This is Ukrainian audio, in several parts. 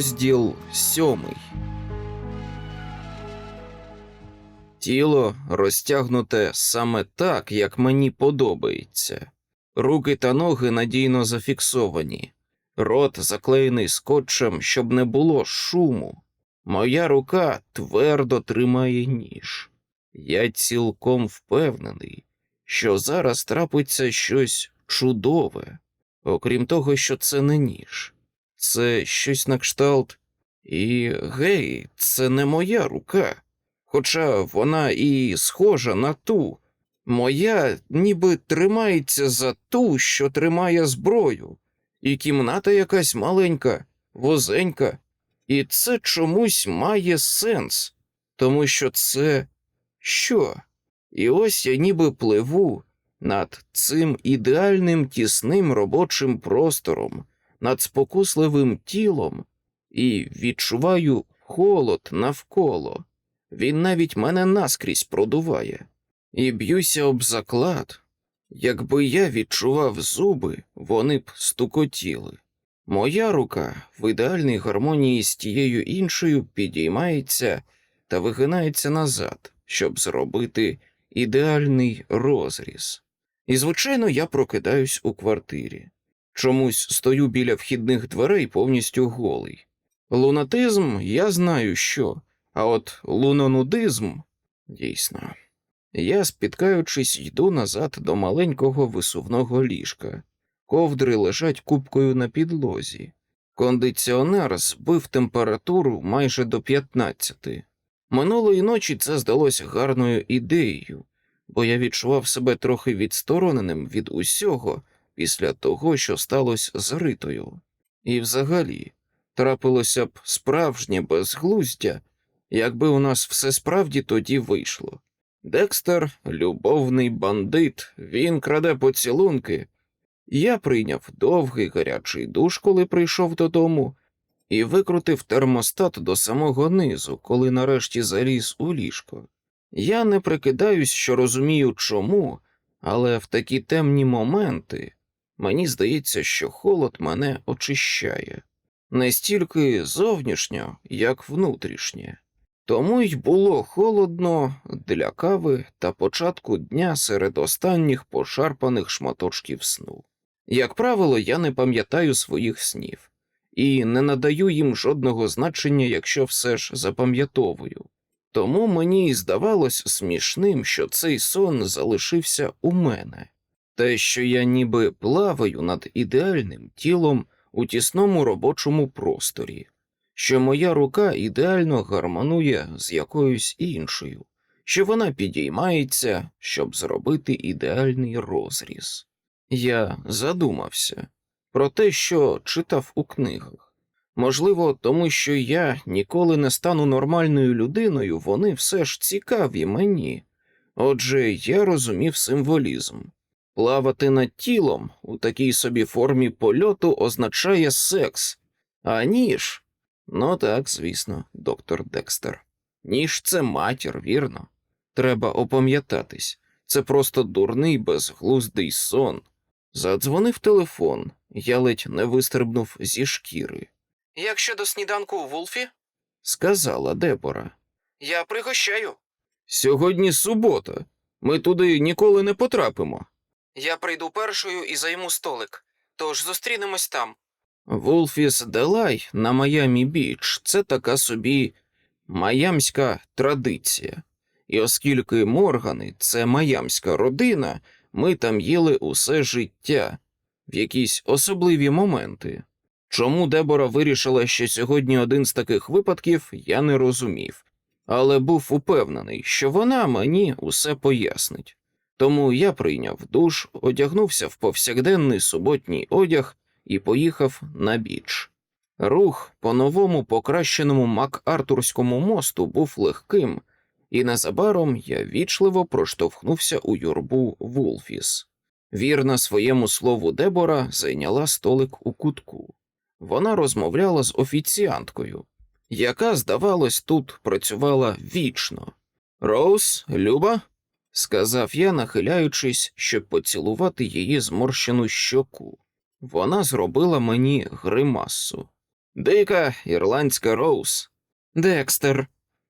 Розділ сьомий. Тіло розтягнуте саме так, як мені подобається. Руки та ноги надійно зафіксовані, рот заклеєний скотчем, щоб не було шуму. Моя рука твердо тримає ніж. Я цілком впевнений, що зараз трапиться щось чудове, окрім того, що це не ніж. Це щось на кшталт. І гей, це не моя рука. Хоча вона і схожа на ту. Моя ніби тримається за ту, що тримає зброю, і кімната якась маленька, возенька, і це чомусь має сенс, тому що це що? І ось я ніби пливу над цим ідеальним тісним робочим простором, над спокусливим тілом і відчуваю холод навколо. Він навіть мене наскрізь продуває, і б'юся об заклад. Якби я відчував зуби, вони б стукотіли. Моя рука в ідеальній гармонії з тією іншою підіймається та вигинається назад, щоб зробити ідеальний розріз. І, звичайно, я прокидаюсь у квартирі. Чомусь стою біля вхідних дверей повністю голий. Лунатизм я знаю що, а от лунонудизм дійсно. Я, спіткаючись, йду назад до маленького висувного ліжка. Ковдри лежать купкою на підлозі. Кондиціонер збив температуру майже до 15. Минулої ночі це здалося гарною ідеєю, бо я відчував себе трохи відстороненим від усього після того, що сталося з Ритою. І взагалі, трапилося б справжнє безглуздя, якби у нас все справді тоді вийшло. Декстер любовний бандит, він краде поцілунки. Я прийняв довгий гарячий душ, коли прийшов додому, і викрутив термостат до самого низу, коли нарешті заліз у ліжко. Я не прикидаюсь, що розумію чому, але в такі темні моменти мені здається, що холод мене очищає не стільки зовнішньо, як внутрішнє. Тому й було холодно для кави та початку дня серед останніх пошарпаних шматочків сну. Як правило, я не пам'ятаю своїх снів і не надаю їм жодного значення, якщо все ж запам'ятовую. Тому мені здавалось смішним, що цей сон залишився у мене, те, що я ніби плаваю над ідеальним тілом у тісному робочому просторі, що моя рука ідеально гармонує з якоюсь іншою, що вона підіймається, щоб зробити ідеальний розріз. Я задумався про те, що читав у книгах. Можливо, тому що я ніколи не стану нормальною людиною, вони все ж цікаві мені. Отже, я розумів символізм. Плавати над тілом у такій собі формі польоту означає секс, а ніж. Ну так, звісно, доктор Декстер. Ніж це матір, вірно. Треба опам'ятатись. Це просто дурний безглуздий сон. Задзвонив телефон, я ледь не вистрибнув зі шкіри. Як щодо сніданку у Вулфі? сказала Дебора. Я пригощаю. Сьогодні субота. Ми туди ніколи не потрапимо. Я прийду першою і займу столик, тож зустрінемось там. Вулфіс Делай на Майамі Біч це така собі майамська традиція. І оскільки Моргани це майамська родина, ми там їли усе життя в якісь особливі моменти. Чому Дебора вирішила, що сьогодні один з таких випадків, я не розумів, але був упевнений, що вона мені усе пояснить. Тому я прийняв душ, одягнувся в повсякденний суботній одяг і поїхав на біч. Рух по новому покращеному Мак-Артурському мосту був легким, і незабаром я вічливо проштовхнувся у юрбу Вулфіс. Вірна своєму слову Дебора зайняла столик у кутку. Вона розмовляла з офіціанткою, яка, здавалось, тут працювала вічно. Роуз, Люба, сказав я, нахиляючись, щоб поцілувати її зморщену щоку. Вона зробила мені гримасу. Дика ірландська роуз. Декстер,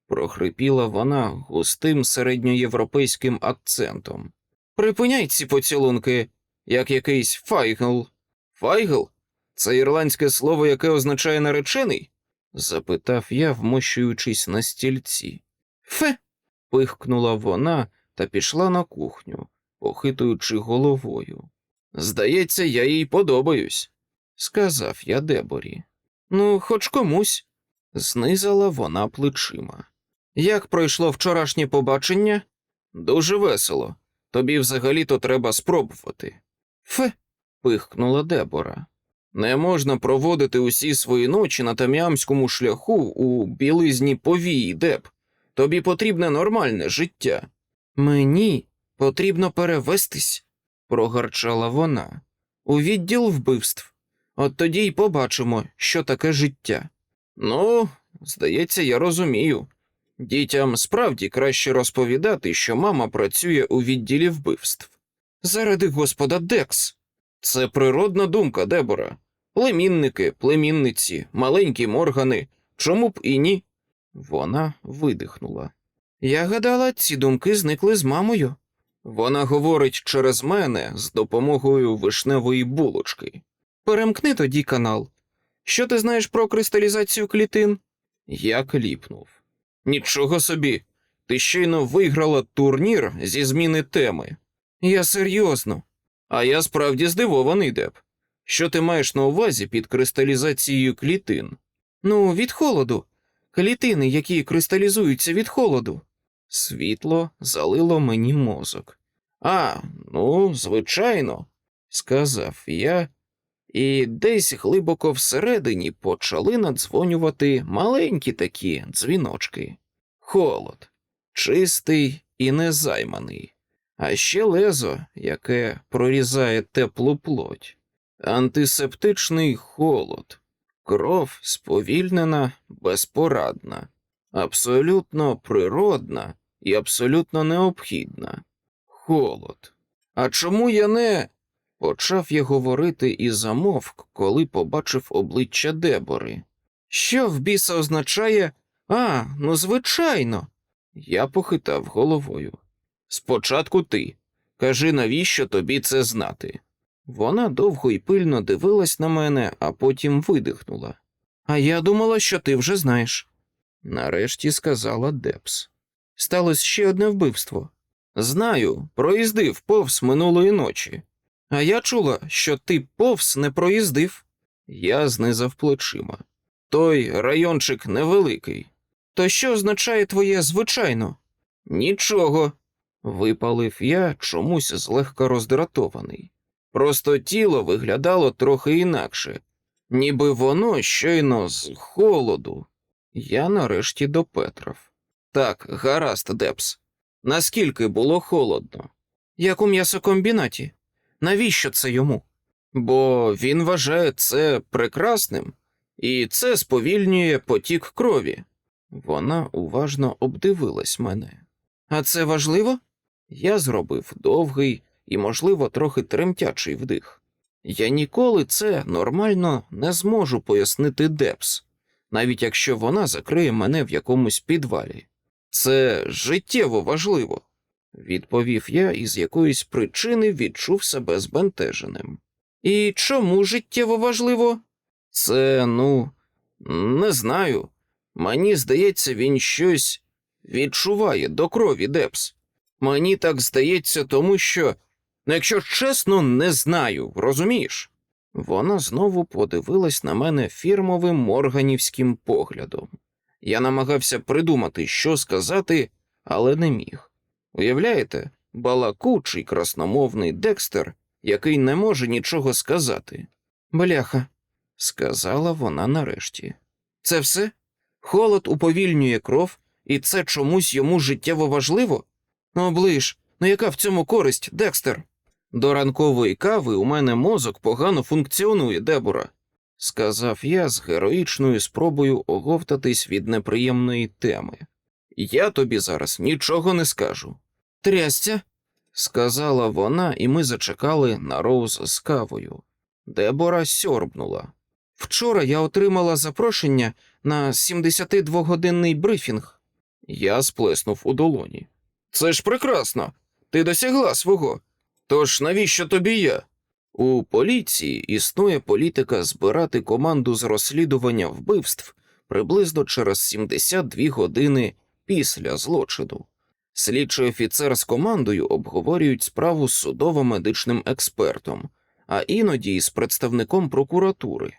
прохрипіла вона густим середньоєвропейським акцентом. Припиняй ці поцілунки, як якийсь файгл. Файгл? Це ірландське слово, яке означає наречений? запитав я, вмощуючись на стільці. Фе. пихкнула вона та пішла на кухню, похитуючи головою. Здається, я їй подобаюсь, сказав я Деборі. Ну, хоч комусь, знизала вона плечима. Як пройшло вчорашнє побачення? Дуже весело. Тобі взагалі-то треба спробувати. Фе. пихкнула Дебора. Не можна проводити усі свої ночі на там'ямському шляху у білизні повії, Деб. Тобі потрібне нормальне життя. Мені потрібно перевестись, прогарчала вона. У відділ вбивств. От тоді й побачимо, що таке життя. Ну, здається, я розумію. Дітям справді краще розповідати, що мама працює у відділі вбивств. Заради господа Декс. Це природна думка, Дебора. Племінники, племінниці, маленькі моргани. Чому б і ні? Вона видихнула. Я гадала, ці думки зникли з мамою. Вона говорить через мене з допомогою вишневої булочки. Перемкни тоді канал. Що ти знаєш про кристалізацію клітин? Я кліпнув. Нічого собі. Ти щойно виграла турнір зі зміни теми. Я серйозно. А я справді здивований, Деп. Що ти маєш на увазі під кристалізацією клітин? Ну, від холоду. Клітини, які кристалізуються від холоду. Світло залило мені мозок. А, ну, звичайно, сказав я, і десь глибоко всередині почали надзвонювати маленькі такі дзвіночки. Холод, чистий і незайманий, а ще лезо, яке прорізає теплу плоть, антисептичний холод, кров сповільнена, безпорадна, абсолютно природна і абсолютно необхідна. Холод. А чому я не. Почав я говорити і замовк, коли побачив обличчя Дебори. Що в біса означає а, ну звичайно. Я похитав головою. Спочатку ти. Кажи, навіщо тобі це знати? Вона довго і пильно дивилась на мене, а потім видихнула. А я думала, що ти вже знаєш. Нарешті сказала Депс. Сталося ще одне вбивство. Знаю, проїздив повз минулої ночі. А я чула, що ти повз не проїздив. Я знизав плечима. Той райончик невеликий. То що означає твоє звичайно? Нічого, випалив я чомусь злегка роздратований. Просто тіло виглядало трохи інакше, ніби воно щойно з холоду. Я нарешті допетрав. Так, гаразд, Депс. Наскільки було холодно? Як у м'ясокомбінаті? Навіщо це йому? Бо він вважає це прекрасним, і це сповільнює потік крові. Вона уважно обдивилась мене. А це важливо? Я зробив довгий і, можливо, трохи тремтячий вдих. Я ніколи це нормально не зможу пояснити Депс, навіть якщо вона закриє мене в якомусь підвалі. Це життєво важливо, відповів я і з якоїсь причини відчув себе збентеженим. І чому життєво важливо? Це, ну, не знаю. Мені здається, він щось відчуває до крові Депс. Мені так здається, тому що, ну, якщо чесно, не знаю, розумієш? Вона знову подивилась на мене фірмовим морганівським поглядом. Я намагався придумати, що сказати, але не міг. Уявляєте, балакучий красномовний Декстер, який не може нічого сказати. Бляха, сказала вона нарешті. Це все? Холод уповільнює кров, і це чомусь йому життєво важливо? Оближ, ну яка в цьому користь, Декстер? До ранкової кави у мене мозок погано функціонує, Дебора, сказав я з героїчною спробою оговтатись від неприємної теми. Я тобі зараз нічого не скажу. Трясця, сказала вона, і ми зачекали на Роуз з кавою. Дебора сьорбнула. Вчора я отримала запрошення на 72-годинний брифінг. Я сплеснув у долоні. Це ж прекрасно. Ти досягла свого. Тож навіщо тобі я? У поліції існує політика збирати команду з розслідування вбивств приблизно через 72 години після злочину. Слідчий офіцер з командою обговорюють справу з судово-медичним експертом, а іноді з представником прокуратури.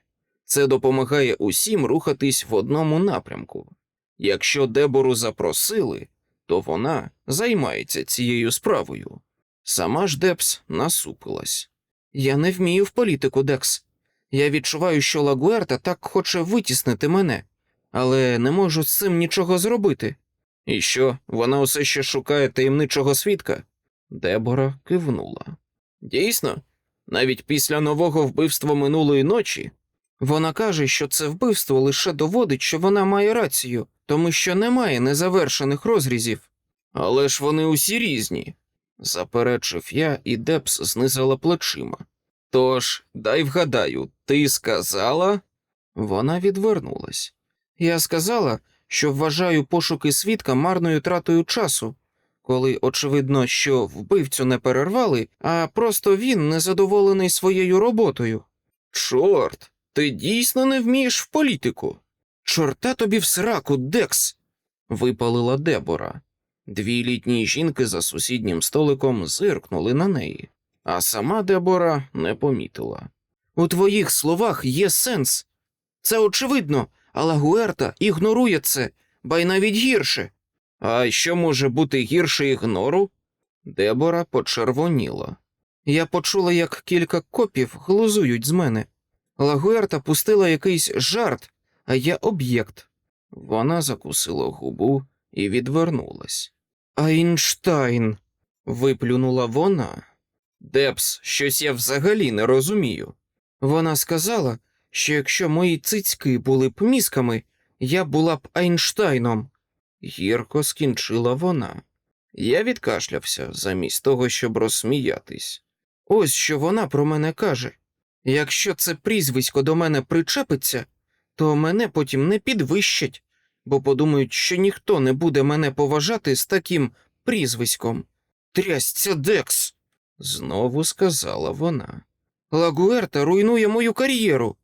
Це допомагає усім рухатись в одному напрямку. Якщо Дебору запросили, то вона займається цією справою. Сама ж Депс насупилась. Я не вмію в політику, Декс. Я відчуваю, що Лагуерта так хоче витіснити мене, але не можу з цим нічого зробити. І що, вона усе ще шукає таємничого свідка? Дебора кивнула. Дійсно, навіть після нового вбивства минулої ночі Вона каже, що це вбивство лише доводить, що вона має рацію, тому що немає незавершених розрізів. Але ж вони усі різні, заперечив я, і Депс знизила плечима. Тож, дай вгадаю, ти сказала? Вона відвернулась. Я сказала, що вважаю пошуки свідка марною тратою часу, коли очевидно, що вбивцю не перервали, а просто він незадоволений своєю роботою. Чорт, ти дійсно не вмієш в політику. Чорта тобі в сраку, Декс. випалила Дебора. Дві літні жінки за сусіднім столиком зиркнули на неї, а сама Дебора не помітила. У твоїх словах є сенс. Це очевидно, але Гуерта ігнорує це, ба й навіть гірше. А що може бути гірше ігнору? Дебора почервоніла. Я почула, як кілька копів глузують з мене. Лагуерта пустила якийсь жарт, а я об'єкт. Вона закусила губу і відвернулась. Айнштайн. Виплюнула вона. Депс, щось я взагалі не розумію. Вона сказала, що якщо мої цицьки були б мізками, я була б Айнштайном. Гірко скінчила вона. Я відкашлявся замість того, щоб розсміятись. Ось що вона про мене каже. Якщо це прізвисько до мене причепиться, то мене потім не підвищать, бо подумають, що ніхто не буде мене поважати з таким прізвиськом. Трясця Декс, Знову сказала вона. Лагуерта руйнує мою кар'єру.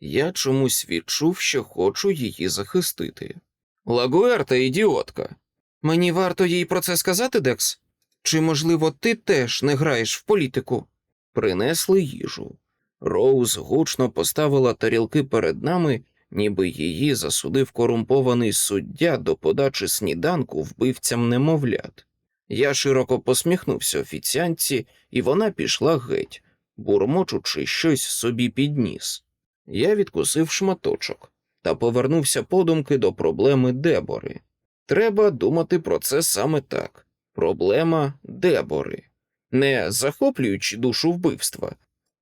Я чомусь відчув, що хочу її захистити. Лагуерта ідіотка. Мені варто їй про це сказати, Декс? Чи, можливо, ти теж не граєш в політику? Принесли їжу. Роуз гучно поставила тарілки перед нами, ніби її засудив корумпований суддя до подачі сніданку вбивцям немовлят. Я широко посміхнувся офіціанці, і вона пішла геть, бурмочучи щось собі під ніс. Я відкусив шматочок та повернувся подумки до проблеми Дебори. Треба думати про це саме так. Проблема Дебори, не захоплюючи душу вбивства,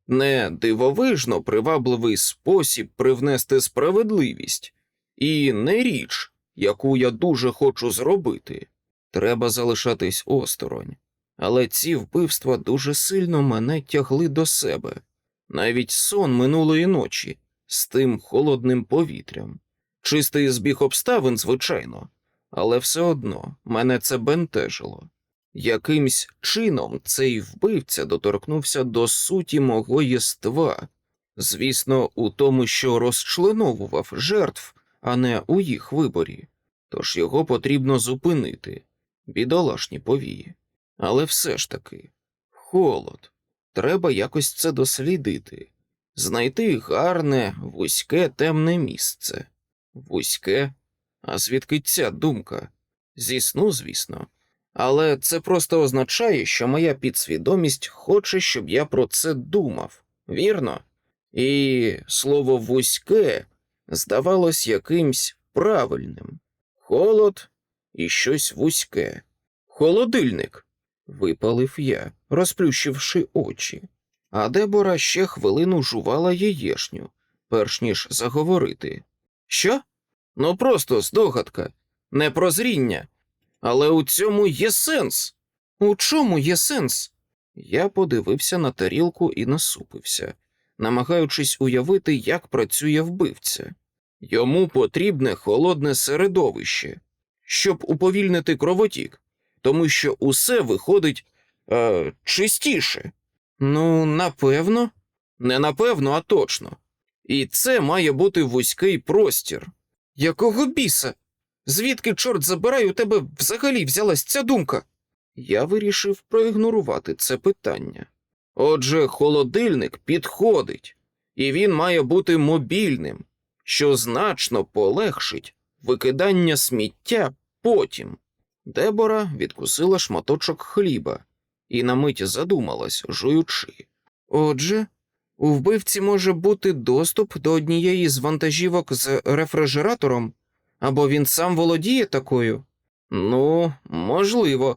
не дивовижно привабливий спосіб привнести справедливість, і не річ, яку я дуже хочу зробити. Треба залишатись осторонь. Але ці вбивства дуже сильно мене тягли до себе, навіть сон минулої ночі з тим холодним повітрям. Чистий збіг обставин, звичайно, але все одно мене це бентежило. Якимсь чином цей вбивця доторкнувся до суті мого єства, звісно, у тому, що розчленовував жертв, а не у їх виборі, тож його потрібно зупинити, бідолашні повії. Але все ж таки, холод, треба якось це дослідити, знайти гарне, вузьке, темне місце. Вузьке? А звідки ця думка? Зі сну, звісно. Але це просто означає, що моя підсвідомість хоче, щоб я про це думав, вірно? І слово вузьке здавалось якимсь правильним. Холод і щось вузьке. Холодильник, випалив я, розплющивши очі. А Дебора ще хвилину жувала яєшню, перш ніж заговорити. Що? Ну просто здогадка, не прозріння. Але у цьому є сенс. У чому є сенс? Я подивився на тарілку і насупився. намагаючись уявити, як працює вбивця. Йому потрібне холодне середовище, щоб уповільнити кровотік, тому що усе виходить е, чистіше. Ну, напевно, не напевно, а точно. І це має бути вузький простір. Якого біса? Звідки, чорт забирай, у тебе взагалі взялась ця думка? Я вирішив проігнорувати це питання. Отже, холодильник підходить, і він має бути мобільним, що значно полегшить викидання сміття потім. Дебора відкусила шматочок хліба і на мить задумалась, жуючи. Отже, у вбивці може бути доступ до однієї з вантажівок з рефрижератором, або він сам володіє такою? Ну, можливо.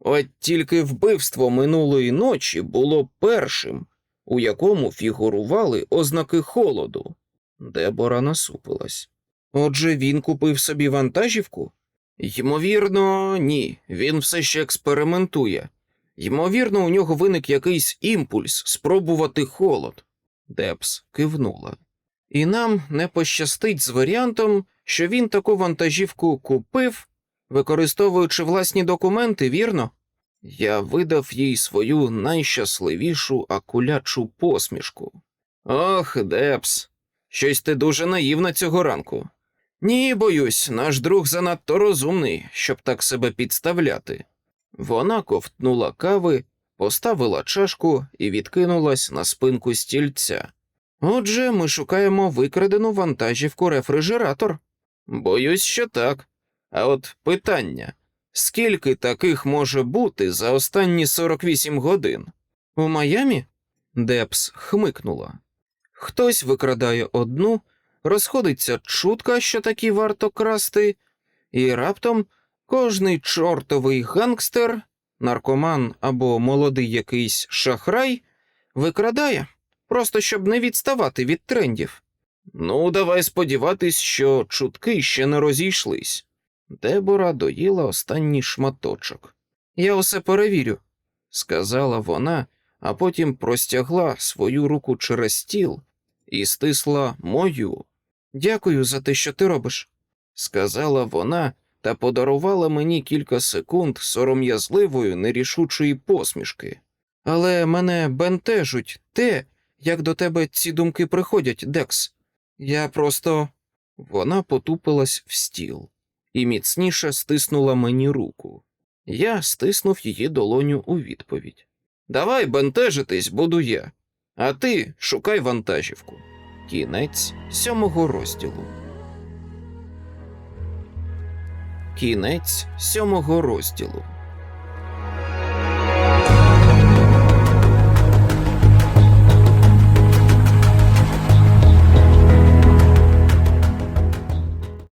От тільки вбивство минулої ночі було першим, у якому фігурували ознаки холоду. Дебора насупилась. Отже, він купив собі вантажівку? Ймовірно, ні. Він все ще експериментує. Ймовірно, у нього виник якийсь імпульс спробувати холод. Депс кивнула. І нам не пощастить з варіантом, що він таку вантажівку купив, використовуючи власні документи, вірно? Я видав їй свою найщасливішу акулячу посмішку. Ох, Депс, щось ти дуже наївна цього ранку. Ні, боюсь, наш друг занадто розумний, щоб так себе підставляти. Вона ковтнула кави, поставила чашку і відкинулась на спинку стільця. Отже, ми шукаємо викрадену вантажівку рефрижератор. Боюсь, що так. А от питання: скільки таких може бути за останні 48 годин? У Майамі? Депс хмикнула. Хтось викрадає одну, розходиться чутка, що такі варто красти, і раптом кожний чортовий гангстер, наркоман або молодий якийсь шахрай викрадає, просто щоб не відставати від трендів. Ну, давай сподіватись, що чутки ще не розійшлись. Дебора доїла останній шматочок. Я усе перевірю, сказала вона, а потім простягла свою руку через стіл і стисла мою. Дякую за те, що ти робиш, сказала вона та подарувала мені кілька секунд сором'язливої нерішучої посмішки. Але мене бентежуть те, як до тебе ці думки приходять, Декс. Я просто. Вона потупилась в стіл і міцніше стиснула мені руку. Я стиснув її долоню у відповідь. Давай бентежитись, буду я, а ти шукай вантажівку. Кінець сьомого розділу. Кінець сьомого розділу.